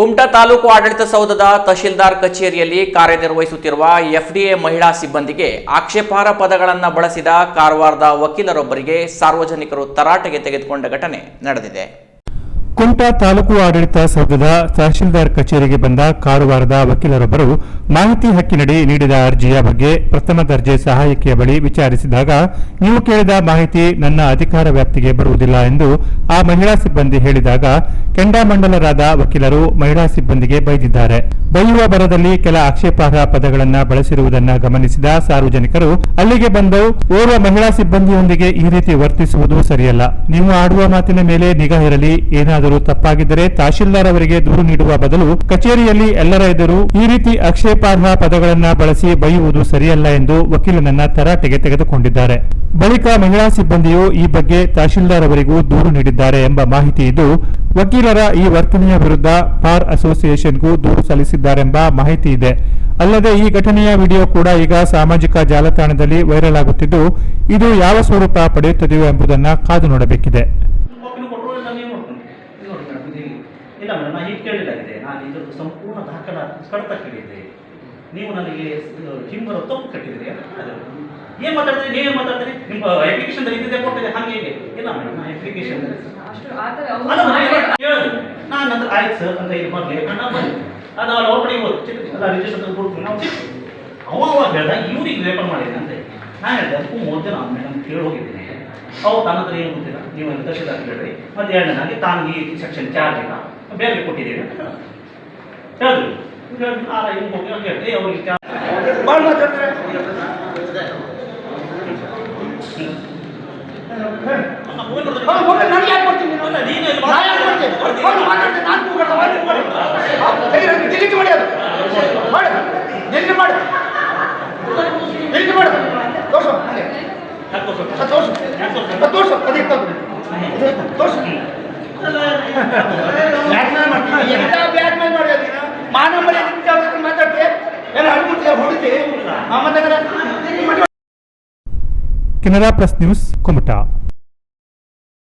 ಕುಮಟಾ ತಾಲೂಕು ಆಡಳಿತ ಸೌಧದ ತಹಶೀಲ್ದಾರ್ ಕಚೇರಿಯಲ್ಲಿ ಕಾರ್ಯನಿರ್ವಹಿಸುತ್ತಿರುವ ಎಫ್ಡಿಎ ಮಹಿಳಾ ಸಿಬ್ಬಂದಿಗೆ ಆಕ್ಷೇಪಾರ್ಹ ಪದಗಳನ್ನು ಬಳಸಿದ ಕಾರವಾರದ ವಕೀಲರೊಬ್ಬರಿಗೆ ಸಾರ್ವಜನಿಕರು ತರಾಟೆಗೆ ತೆಗೆದುಕೊಂಡ ಘಟನೆ ನಡೆದಿದೆ. ಕುಮಟಾ ತಾಲೂಕು ಆಡಳಿತ ಸೌಧದ ತಹಶೀಲ್ದಾರ್ ಕಚೇರಿಗೆ ಬಂದ ಕಾರವಾರದ ವಕೀಲರೊಬ್ಬರು ಮಾಹಿತಿ ಹಕ್ಕಿನಡಿ ನೀಡಿದ ಅರ್ಜಿಯ ಬಗ್ಗೆ ಪ್ರಥಮ ದರ್ಜೆ ಸಹಾಯಕಿಯ ಬಳಿ ವಿಚಾರಿಸಿದಾಗ, ನೀವು ಕೇಳಿದ ಮಾಹಿತಿ ನನ್ನ ಅಧಿಕಾರ ವ್ಯಾಪ್ತಿಗೆ ಬರುವುದಿಲ್ಲ ಎಂದು ಆ ಮಹಿಳಾ ಸಿಬ್ಬಂದಿ ಹೇಳಿದಾಗ ಕೆಂಡಾಮಂಡಲರಾದ ವಕೀಲರು ಮಹಿಳಾ ಸಿಬ್ಬಂದಿಗೆ ಬೈದಿದ್ದಾರೆ. ಬೈಯುವ ಬರದಲ್ಲಿ ಕೆಲ ಆಕ್ಷೇಪಾರ್ಹ ಪದಗಳನ್ನ ಬಳಸಿರುವುದನ್ನ ಗಮನಿಸಿದ ಸಾರ್ವಜನಿಕರು, ಅಲ್ಲಿಗೆ ಬಂದು ಓರ್ವ ಮಹಿಳಾ ಸಿಬ್ಬಂದಿಯೊಂದಿಗೆ ಈ ರೀತಿ ವರ್ತಿಸುವುದು ಸರಿಯಲ್ಲ. ನೀವು ಆಡುವ ಮಾತಿನ ಮೇಲೆ ನಿಗಾ ಇರಲಿ, ಏನಾದರೂ ತಪ್ಪಾಗಿದ್ದರೆ ತಹಶೀಲ್ದಾರ್ ಅವರಿಗೆ ದೂರು ನೀಡುವ ಬದಲು ಕಚೇರಿಯಲ್ಲಿ ಎಲ್ಲರ ಎದುರು ಈ ರೀತಿ ಆಕ್ಷೇಪಾರ್ಹ ಪದಗಳನ್ನ ಬಳಸಿ ಬೈಯುವುದು ಸರಿಯಲ್ಲ ಎಂದು ವಕೀಲನನ್ನ ತರಾಟೆಗೆ ತೆಗೆದುಕೊಂಡಿದ್ದಾರೆ. ಬಳಿಕ ಮಹಿಳಾ ಸಿಬ್ಬಂದಿಯು ಈ ಬಗ್ಗೆ ತಹಶೀಲ್ದಾರ್ ಅವರಿಗೂ ದೂರು ನೀಡಿದ್ದಾರೆ ಎಂಬ ಮಾಹಿತಿ ಇದ್ದು ವಕೀಲರ ಈ ವರ್ತನೆಯ ವಿರುದ್ಧ ಬಾರ್ ಅಸೋಸಿಯೇಷನ್ಗೂ ದೂರು ಸಲ್ಲಿಸಿದ್ದಾರೆಂಬ ಮಾಹಿತಿ ಇದೆ. ಅಲ್ಲದೆ ಈ ಘಟನೆಯ ವಿಡಿಯೋ ಕೂಡ ಈಗ ಸಾಮಾಜಿಕ ಜಾಲತಾಣದಲ್ಲಿ ವೈರಲ್ ಆಗುತ್ತಿದ್ದು ಇದು ಯಾವ ಸ್ವರೂಪ ಪಡೆಯುತ್ತದೆಯೋ ಎಂಬುದನ್ನ ಕಾದು ನೋಡಬೇಕಿದೆ. ಕಾಪಿನ ಕೊಟ್ಟರು ನಾನು ಏನು ಮಾಡ್ತೀನಿ ಇದು ನೋಡಿ ಮೇಡಮ್ ಇದು ಇಲ್ಲಿ. ಇಲ್ಲ ಮೇಡಮ್ ನಾನು ಹೀಗೆ ಕೇಳಿದಾಗಿದೆ. ನಾನು ಇದ್ರದ್ದು ಸಂಪೂರ್ಣ ದಾಖಲ ಕಡತ ಕೇಳಿದ್ದೆ. ನೀವು ನನಗೆ ಹಿಂಬರ ತಪ್ಪು ಕಟ್ಟಿದ್ರಿ ಅಂತ ಹೇಳಿದ್ರು. ಏನ್ ಮಾತಾಡ್ತೀರಿ? ನೀವೇನು ಮಾತಾಡ್ತೀರಿ? ನಿಮ್ಮ ಅಪ್ಲಿಕೇಶನ್ ಇದ್ದಿದೆ ಕೊಟ್ಟಿದೆ ಹಾಗೆ ಹೇಗೆ. ಇಲ್ಲ ಮೇಡಮ್ ನಾನು ಅಪ್ಲಿಕೇಶನ್ ಅಷ್ಟು ಆ ಥರ ಅವ್ರು ಅಲ್ಲ ನಾನು ಅಂದ್ರೆ ಆಯ್ತು ಸರ್ ಅಂತ ಇದು ಮಾಡಲಿ ಕಣ್ಣ ಬಂದು. ಅದು ಅವ್ರು ಓಪಡಿ ಹೋಗಿ ಚಿಕ್ಕ ಅಲ್ಲ ರಿಜಿಸ್ಟರ್ ಕೊಡ್ತೀನಿ. ನಾವು ಚಿಕ್ಕ ಅವ ಅವಾಗ ಹೇಳ್ದ ಇವ್ರಿಗೆ ರೇಪರ್ ಮಾಡಿದೆ ಅಂತ ನಾನು ಹೇಳಿದೆ ಅದಕ್ಕೂ ಮೂರು ಜನ ಮೇಡಮ್ ಕೇಳಿ ಹೋಗಿದ್ದೀನಿ. ತನ್ನ ಹತ್ರ ಏನು ಗೊತ್ತಿಲ್ಲ. ನೀವು ಅಂತ ತಹಶೀಲ್ದಾರ್ ಕೇಳ್ರಿ ಮತ್ತೆ ಎರಡನೇದಾಗಿ ತಾನು ಈ ಸೆಕ್ಷನ್ ಚಾರ್ಜ್ ಇಲ್ಲ. ಬೇರೆ ಕೊಟ್ಟಿದ್ದೀರಿ ಅಂತ ಹೇಳಿದ್ರು ಅವ್ರಿಗೆ ನೀನು? ಯಾಕೆ ನಾನು ಕೂಗಾಡ್ದೆ, ಮಾಡಿ, ಮಾಡಿ. ಮಾಡಿ ಅದು. ಮಾಡು, delete ಮಾಡು. delete ಮಾಡು. ತೋರ್ಸು, ತೋರ್ಸು. ತೋರ್ಸು, ಅದು ತೋರ್ಸು. Blackmail ಮಾಡ್ತೀನಿ. ಎಂತ blackmail ಮಾಡೋದು ನೀನು? ಮಾನ ಮರ್ಯಾದೆ ಇದ್ದ ಅವ್ರ ಹತ್ರ ಮಾತಾಡ್ತೀಯ? ಏನೋ ಅಡ್ಬಿಡ್ತೀಯ, ಹೊಡಿತೀಯ? ಆ, ಮತ್ತೆ ಕಡೆ? Canara plus news Kumta